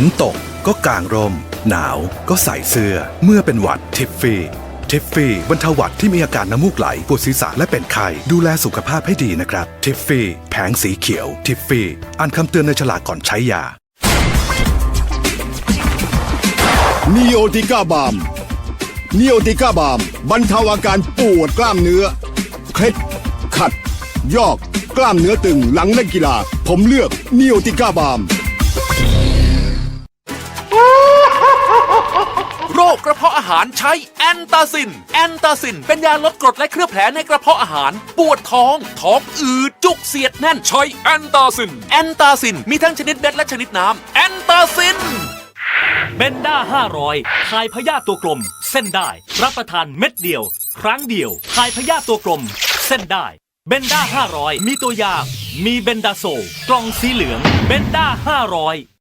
ฝนตกก็กางร่ม หนาวก็ใส่เสื้อ เมื่อเป็นหวัดทิฟฟี่ทิฟฟี่บรรเทาหวัดที่มีอาการน้ำมูกไหลปวดศีรษะและเป็นไข้ดูแลสุขภาพให้ดีนะครับทิฟฟี่แผงสีเขียวทิฟฟี่อ่านคำเตือนในฉลากก่อนใช้ยานิโอติก้าบามนิโอติก้าบามบรรเทาอาการปวดกล้ามเนื้อ เคล็ด ขัด ยอก กล้ามเนื้อตึงหลังเล่นกีฬา ผมเลือกนิโอติก้าบาม กระเพาะอาหารใช้แอนตาซิน แอนตาซิน เป็นยาลดกรดและเคลือบแผลในกระเพาะอาหาร ปวดท้อง ท้องอืดจุกเสียดแน่นใช้แอนตาซิน แอนตาซิน มีทั้งชนิดเม็ดและชนิดน้ำแอนตาซินเบนด้า 500 คลายพยาธิตัวกลม เส้นได้ รับประทานเม็ดเดียว ครั้งเดียว คลายพยาธิตัวกลม เส้นได้ เบนด้า 500 มีตัวยา มีเบนดาโซ กล่องสีเหลือง เบนด้า 500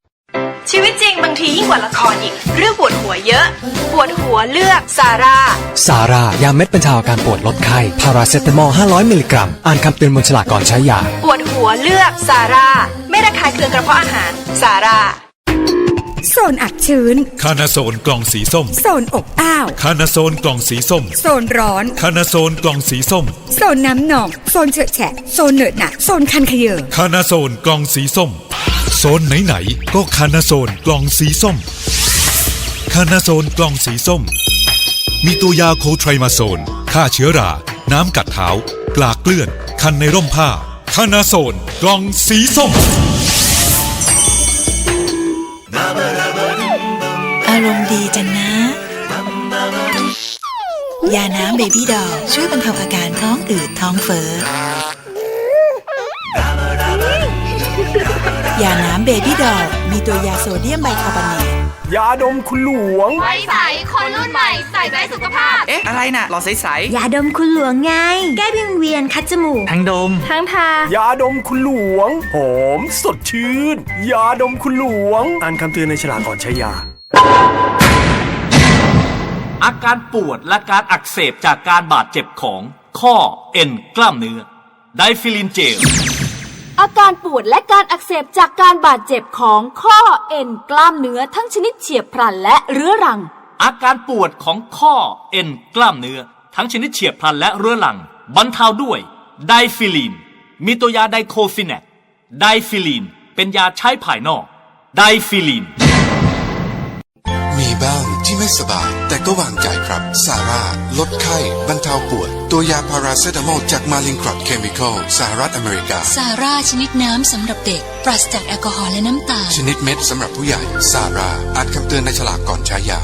ชีวิตจริงบางทียิ่งกว่าละครอีก เรื่องปวดหัวเยอะ ปวดหัวเลือกซาร่า ซาร่ายาเม็ดบรรเทาอาการปวดลดไข้พาราเซตามอล 500 มิลลิกรัม อ่านคำเตือนบนฉลากก่อนใช้ยา ปวดหัวเลือกซาร่า ไม่ระคายเคืองกระเพาะอาหาร ซาร่า โซนอับชื้น คานาโซนกล่องสีส้ม โซนอบอ้าว คานาโซนกล่องสีส้ม โซนร้อน คานาโซนกล่องสีส้ม โซนน้ำหนอง โซนเฉอะแฉะ โซนเหนอะหนะ โซนคันขยเยอ คานาโซนกล่องสีส้ม โซนไหนๆก็คานาโซนกล่องสีส้ม คานาโซนกล่องสีส้ม มีตัวยาโคไทรมาโซนฆ่าเชื้อรา น้ำกัดเท้า กลากเกลื่อน คันในร่มผ้า คานาโซนกล่องสีส้ม อารมณ์ดีจังนะ ยาน้ำเบบี้ดอลช่วยบรรเทาอาการท้องอืดท้องเฟ้อ ยาน้ำเบบี้ดอลมีตัวยาโซเดียมไบคาร์บอเนตยาดมคุณหลวง ไว้ใสคนรุ่นใหม่ใส่ใจสุขภาพ เอ๊ะ อะไรน่ะหลอดใสยาดมคุณหลวงไง แก้วิงเวียนคัดจมูก ๆทั้งดม ทั้งทายาดมคุณหลวง หอมสดชื่น ยาดมคุณหลวง อ่านคำเตือนในฉลากก่อนใช้ยา อาการปวดและการอักเสบจากการบาดเจ็บของ ข้อเอ็นกล้ามเนื้อไดฟิลินเจล อาการปวดและการอักเสบจากการบาดเจ็บของข้อเอ็นกล้ามเนื้อทั้งชนิดเฉียบพลันและเรื้อรัง อาการปวดของข้อเอ็นกล้ามเนื้อ ทั้งชนิดเฉียบพลันและเรื้อรัง บรรเทาด้วย ไดฟิลีน มีตัวยาไดโคฟินแนตไดฟิลีน เป็นยาใช้ภายนอก ไดฟิลีน บ้างที่ไม่สบาย แต่ก็วางใจครับซาร่าลดไข้ บรรเทาปวด ตัวยาพาราเซตามอลจากมาลินครอดเคมีคอลสหรัฐอเมริกาซาร่าชนิดน้ำสำหรับเด็ก ปราศจากแอลกอฮอล์และน้ำตาล ชนิดเม็ดสำหรับผู้ใหญ่ซาร่าอ่านคำเตือนในฉลากก่อนใช้ยา